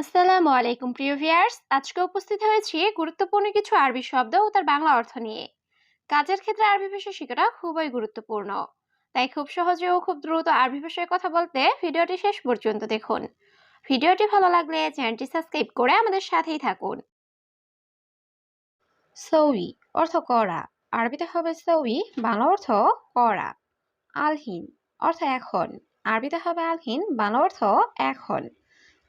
আসসালামু আলাইকুম, প্রিয় ভিউয়ার্স। আজকে উপস্থিত হয়েছি গুরুত্বপূর্ণ কিছু আরবি শব্দ ও তার বাংলা অর্থ নিয়ে। কাজের ক্ষেত্রে আরবি ভাষা শেখাটা খুবই গুরুত্বপূর্ণ। তাই খুব সহজে ও খুব দ্রুত আরবি ভাষায় কথা বলতে ভিডিওটি শেষ পর্যন্ত দেখুন। ভিডিওটি ভালো লাগলে চ্যানেলটি সাবস্ক্রাইব করে আমাদের সাথেই থাকুন। সৌই অর্থ করা আরবিতে হবে সৌই বাংলা অর্থ করা আলহিন অর্থ এখন। আরবিতে হবে আলহিন, বাংলা অর্থ এখন।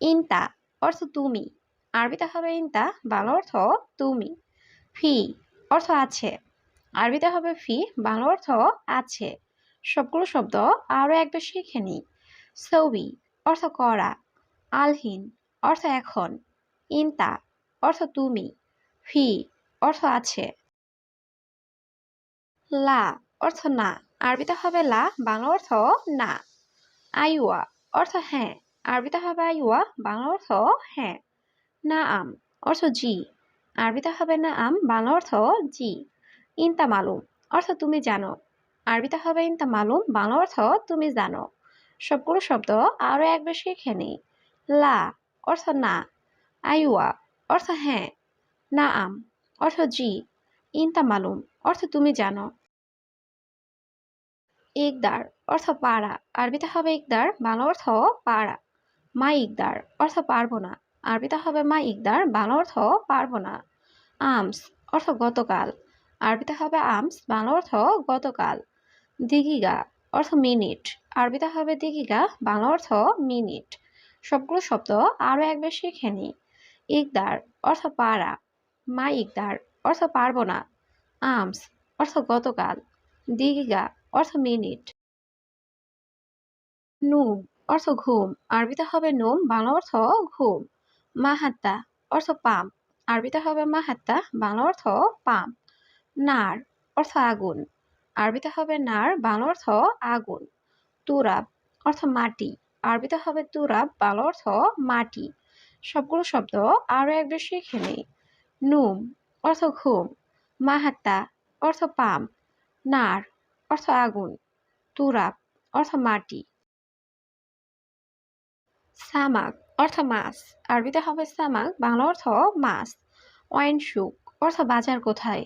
ইনতা অর্থ তুমি। আরবিতে হবে ইনতা বাংলা অর্থ তুমি। ফি অর্থ আছে। আরবিতে হবে ফি বাংলা অর্থ আছে। সবগুলো শব্দ আরও একবার শিখে নিই। সৌবি অর্থ করা। আলহিন অর্থ এখন। ইনতা অর্থ তুমি। ফি অর্থ আছে। লা অর্থ না। আরবিতে হবে লা বাংলা অর্থ না। আইওয়া অর্থ হ্যাঁ। আরবিতে হবে আইওয়া, বাংলা অর্থ হ্যাঁ। না আম অর্থ জি। আরবিতে হবে না আম বাংলা অর্থ জি। ইনতা মালুম অর্থ তুমি জানো। আরবিতে হবে ইনতা মালুম বাংলা অর্থ তুমি জানো। সবগুলো শব্দ আরও একবার শিখে নিই। লা অর্থ না। আইওয়া অর্থ হ্যাঁ। না আম অর্থ জি। ইনতা মালুম অর্থ তুমি জানো। ইকদার অর্থ পাড়া। আরবিতে হবে ইকদার বাংলা অর্থ পাড়া। মা ইকদার অর্থ পারব না। আরবিতে হবে মা ইকদার, বাংলা অর্থ পারব না। আমস অর্থ গতকাল। আরবিতে হবে আমস, বাংলা অর্থ গতকাল। দিগিগা অর্থ মিনিট। আরবিতে হবে দিগিগা বাংলা অর্থ মিনিট। সবগুলো শব্দ আরও একবার শিখে নিই ইকদার অর্থ পাড়া মা ইকদার অর্থ পারব না। আমস অর্থ গতকাল। দিগিগা অর্থ মিনিট। নুম অর্থ ঘুম। আরবিতে হবে নুম, বাংলা অর্থ ঘুম। মাহাত্তা, অর্থ পাম। আরবিতে হবে মাহাত্তা, বাংলা অর্থ পাম। নার, অর্থ আগুন। আরবিতে হবে নার, বাংলা অর্থ আগুন। তুরাব, অর্থ মাটি। আরবিতে হবে তুরাব, বাংলা অর্থ মাটি। সবগুলো শব্দ আরও একবার শিখে নেই। নুম, অর্থ ঘুম। মাহাত্তা, অর্থ পাম। নার, অর্থ আগুন। তুরাব, অর্থ মাটি। সামাক অর্থ মাছ। আরবিতে হবে সামাক, বাংলা অর্থ মাছ। ওয়াইন শুক অর্থ বাজার কোথায়?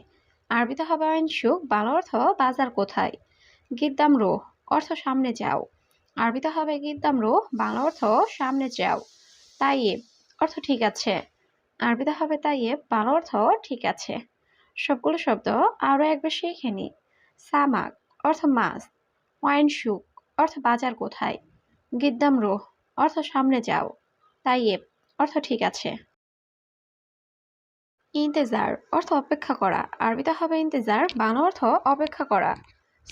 আরবিতে হবে ওয়াইন শুক বাংলা অর্থ বাজার কোথায়? গিদ্দাম রোহ অর্থ সামনে যাও। আরবিতে হবে গিদ্দাম রোহ, বাংলা অর্থ সামনে যাও। তাইয়েব অর্থ ঠিক আছে। আরবিতে হবে তাইয়েব, বাংলা অর্থ ঠিক আছে। সবগুলো শব্দ আরও একবার শিখে নি। সামাক অর্থ মাছ। ওয়াইন শুক অর্থ বাজার কোথায়? গিদ্দাম রোহ অর্থ সামনে যাও। তাইয়েব অর্থ ঠিক আছে। ইন্তেজার, অর্থ অপেক্ষা করা। আরবিতে হবে ইন্তেজার, বাংলা অর্থ অপেক্ষা করা।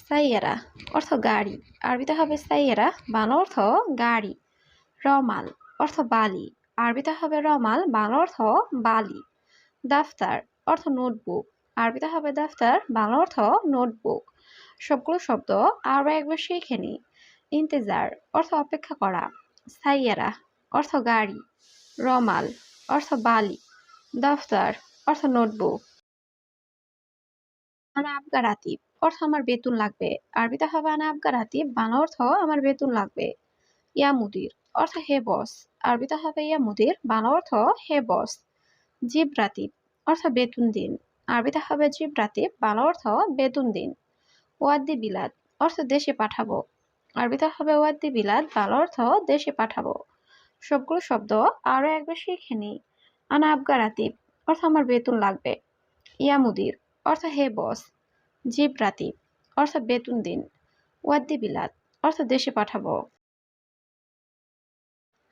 সাইয়েরা, অর্থ গাড়ি। আরবিতে হবে সাইয়েরা, বাংলা অর্থ গাড়ি। রমাল, অর্থ বালি। আরবিতে হবে রমাল, বাংলা অর্থ বালি। দাফতার, অর্থ নোটবুক। আরবিতে হবে দাফতার, বাংলা অর্থ নোটবুক। সবগুলো শব্দ আরও একবার শিখে নিই ইন্তেজার, অর্থ অপেক্ষা করা। সাইয়ারা, অর্থ গাড়ি, রমাল, অর্থ বালি, দফতর, অর্থ নোটবুক। আনা অর্থ আমার বেতন লাগবে। আরবিতে হবে আনা আবগা রাতিব অর্থ আমার বেতন লাগবে। ইয়া মুদির, অর্থ হে বস। আরবিতে হবে ইয়া মুদির বাংলা অর্থ হে বস। জিব রাতিব, অর্থ বেতন দিন। আরবিতে হবে জিব রাতিব বাংলা অর্থ বেতন দিন। ওয়াদ্দি বিলাদ অর্থ দেশে পাঠাবো। আরবিতে হবে ওয়াদ্দি বিলাদ বাংলা অর্থ দেশে পাঠাবো। সবগুলো শব্দ আরও একবার শিখে নিই। আনা আবগা রাতিব, অর্থ আমার বেতন লাগবে। ইয়া মুদির, অর্থ হে বস। জিব রাতিব, অর্থ বেতন দিন। ওয়াদ্দি বিলাদ অর্থ দেশে পাঠাবো।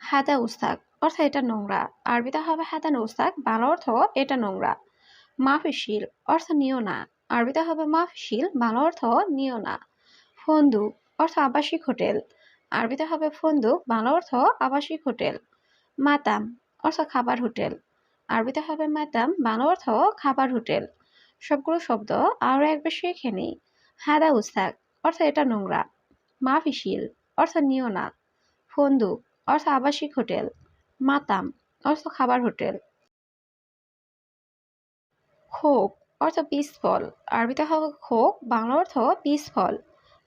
হাদা উস্তাক, অর্থ এটা নোংরা। আরবিতে হবে হাদান উস্তাক, বাংলা অর্থ এটা নোংরা। মাফিশিল অর্থ নিও না। আরবিতে হবে মাফিশিল বাংলা অর্থ নিও না। ফন্দু অর্থ আবাসিক হোটেল। আরবিতে হবে ফন্দু, বাংলা অর্থ আবাসিক হোটেল। মাতাম, অর্থ খাবার হোটেল। আরবিতে হবে মাতাম, বাংলা অর্থ খাবার হোটেল। সবগুলো শব্দ আরও একবার শিখে নিই। হাদা উস্তাক, অর্থ এটা নোংরা। মাফিশিল অর্থ নিও না। ফন্দু, অর্থ আবাসিক হোটেল। মাতাম, অর্থ খাবার হোটেল। খোক, অর্থ পিস ফল আরবিতে হবে খোক, বাংলা অর্থ পিস ফল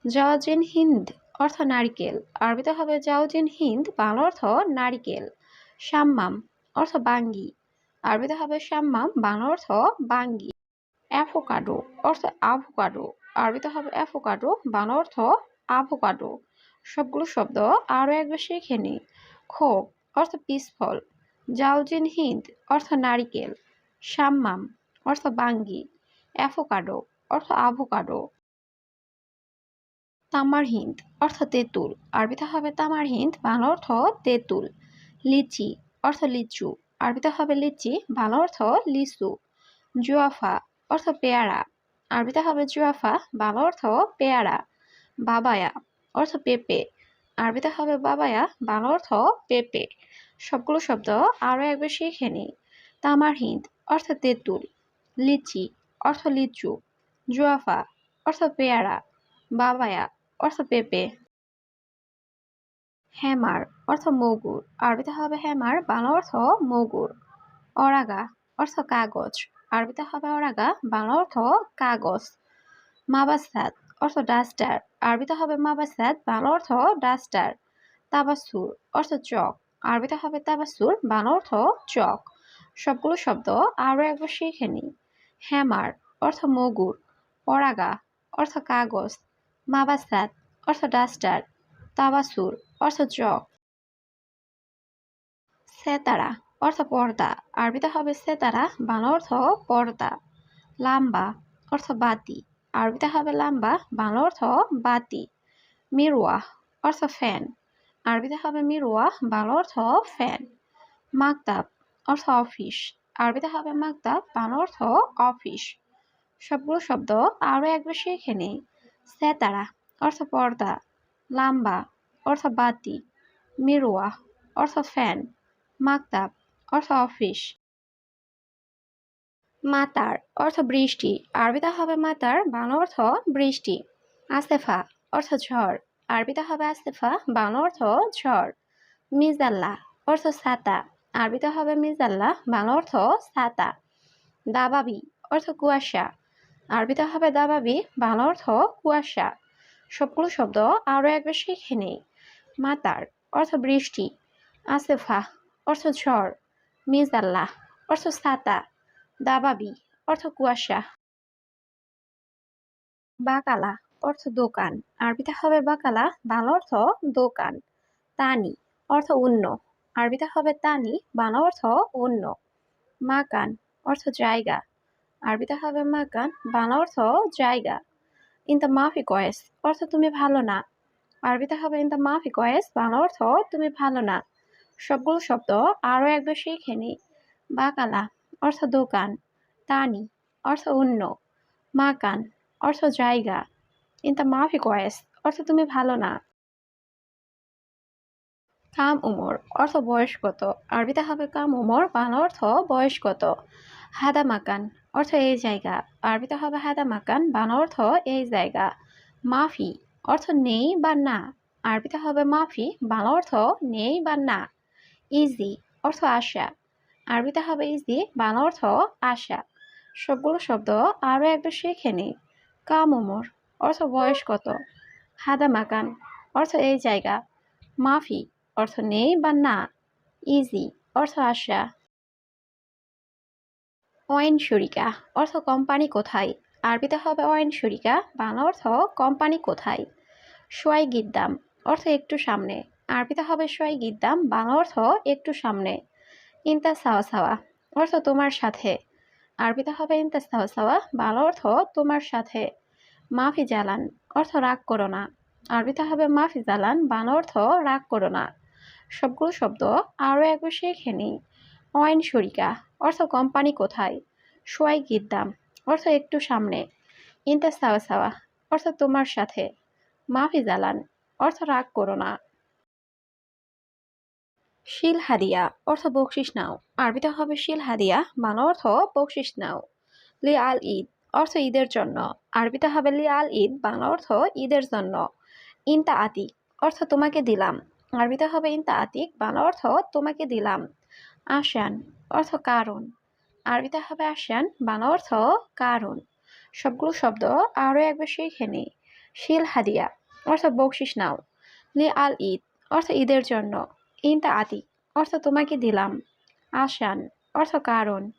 জাওজিন হিন্দ অর্থ নারিকেল। আরবিতে হবে জাওজিন হিন্দ, বাংলা অর্থ নারিকেল। সাম্মাম অর্থ বাঙ্গি। আরবিতে হবে শাম্মাম বাংলা অর্থ বাঙ্গি। অ্যাভোকাডো অর্থ আভোকাডো আরবিতে হবে অ্যাভোকাডো, বাংলা অর্থ আভোকাডো সবগুলো শব্দ আরও একবার শিখে নিই। খোপ অর্থ পিসফল। জাউজিন হিন্দ অর্থ নারিকেল। শাম্মাম অর্থ বাঙ্গি। অ্যাভোকাডো অর্থ আভোকাডো তামার হিন্দ অর্থ তেঁতুল। আরবিতে হবে তামার হিন্দ, বাংলা অর্থ তেঁতুল। লিচি, অর্থ লিচু। আরবিতে হবে লিচি, বাংলা অর্থ লিচু। জুয়াফা, অর্থ পেয়ারা। আরবিতে হবে জুয়াফা, বাংলা অর্থ পেয়ারা। বাবায়া, অর্থ পেঁপে। আরবিতে হবে বাবায়া, বাংলা অর্থ পেঁপে। সবগুলো শব্দ আরও একবার শিখে নিই। তামার হিন্দ, অর্থ তেঁতুল। লিচি, অর্থ লিচু। জুয়াফা, অর্থ পেয়ারা। বাবায়া অর্থ পেঁপে। হ্যামার, অর্থ মগুর। আরবিতে হবে হ্যামার, বাংলা অর্থ মগুর। অরাগা, অর্থ কাগজ। আরবিতে হবে অরাগা, বাংলা অর্থ কাগজ। মাবাসাদ, অর্থ ডাস্টার। আরবিতে হবে মাবাসাদ, বাংলা অর্থ ডাস্টার। তাবাসুর, অর্থ চক। আরবিতে হবে তাবাসুর, বাংলা অর্থ চক। সবগুলো শব্দ আরও একবার শিখে নিই। হ্যামার, অর্থ মগুর। অরাগা, অর্থ কাগজ। মাবাসাদ, অর্থ ডাস্টার, তাবাসুর, অর্থ চক। সেতারা, অর্থ পর্দা। আরবিতে হবে সেতারা, বাংলা অর্থ পর্দা। লাম্বা, অর্থ বাতি। আরবিতে হবে লাম্বা, বাংলা অর্থ বাতি। মিরুয়া অর্থ ফ্যান। আরবিতে হবে মিরুয়া বাংলা অর্থ ফ্যান। মাকতাব, অর্থ অফিস। আরবিতে হবে মাকতাব, বাংলা অর্থ অফিস। সবগুলো শব্দ আরও একবার শিখে নেই। সেতারা অর্থ পর্দা লাম্বা অর্থ বাতি মিরুয়া অর্থ ফ্যান মাকতাব অর্থ অফিস মাতার অর্থ বৃষ্টি আরবিতে হবে মাতার বাংলা অর্থ বৃষ্টি আসেফা অর্থ ঝড় আরবিতে হবে আসেফা বাংলা অর্থ ঝড় মিজাল্লা অর্থ ছাতা আরবিতে হবে মিজাল্লা বাংলা অর্থ ছাতা দাবাবি অর্থ কুয়াশা আরবিতে হবে দাবাবি বাংলা অর্থ কুয়াশা। সবগুলো শব্দ আরও একবার শিখে নেই। মাতার, অর্থ বৃষ্টি। আসেফা, অর্থ ঝড়। মিজাল্লাহ, অর্থ ছাতা দাবাবি অর্থ কুয়াশা। বাকালা, অর্থ দোকান। আরবিতে হবে বাকালা, বাংলা অর্থ দোকান। তানি, অর্থ অন্য। আরবিতে হবে তানি, বাংলা অর্থ অন্য। মাকান, অর্থ জায়গা। আরবিতে হবে মাকান, বাংলা অর্থ জায়গা। ইন দ্য মাফি কয়েস অর্থ তুমি ভালো না। আরবিতে হবে ইন দ্য মাফি কয়েস বাংলা অর্থ তুমি ভালো না। সবগুলো শব্দ আরও একবার শিখে নিই। বাকালা, অর্থ দোকান। তানি, অর্থ অন্য। মাকান, অর্থ জায়গা। ইন দ্য মাফি কয়েস অর্থ তুমি ভালো না। কাম উমর, অর্থ বয়স কত? আরবিতে হবে কাম উমর, বাংলা অর্থ বয়স কত? হাদা মাকান অর্থ এই জায়গা। আরবিতে হবে হাদা মাকান বাংলা অর্থ এই জায়গা। মাফি অর্থ নেই বা না। আরবিতে হবে মাফি বাংলা অর্থ নেই বা না। ইজি অর্থ আশা। আরবিতে হবে ইজি বাংলা অর্থ আশা। সবগুলো শব্দ আরও একবার শিখে নিই কাম উমর অর্থ বয়স কত? হাদা মাকান অর্থ এই জায়গা। মাফি অর্থ নেই বা না। ইজি অর্থ আশা। ওয়াইন শরিকা, অর্থ কোম্পানি কোথায়? আরবিতে হবে ওয়াইন শরিকা, বাংলা অর্থ কোম্পানি কোথায়? সোয়াই গিদ্দাম, অর্থ একটু সামনে। আরবিতে হবে সোয়াই গিদ্দাম, বাংলা অর্থ একটু সামনে। ইন্তা সাওয়া সাওয়া অর্থ তোমার সাথে। আরবিতে হবে ইন্তা সাওয়া সাওয়া বাংলা অর্থ তোমার সাথে। মাফি জালান, অর্থ রাগ করো না। আরবিতে হবে মাফি জালান, বাংলা অর্থ রাগ করো না। সবগুলো শব্দ আরও একবার শিখে নিই। ওয়াইন শরিকা অর্থ কোম্পানি কোথায়? সোয়াই গিদ্দাম অর্থ একটু সামনে। ইন্তা সাওয়া সাওয়া, অর্থ তোমার সাথে। মাফি জালান, অর্থ রাগ করো না। শিল হাদিয়া অর্থ বকশিস নাও। আরবিতে হবে শিল হাদিয়া বাংলা অর্থ বকশিস নাও। লি আল ঈদ, অর্থ ঈদের জন্য। আরবিতে হবে লি আল ঈদ বাংলা অর্থ ঈদের জন্য। ইনতা আতিক, অর্থ তোমাকে দিলাম। আরবিতে হবে ইনতা আতিক বাংলা অর্থ তোমাকে দিলাম। আসান, অর্থ কারণ। আরবিতে হবে আসান, বাংলা অর্থ কারণ। সবগুলো শব্দ আরও একবার শিখে নিই। শিল হাদিয়া, অর্থ বকশিস নাও। লি আল ঈদ, অর্থ ঈদের জন্য। ইনতা আদি অর্থ তোমাকে দিলাম। আসান, অর্থ কারণ।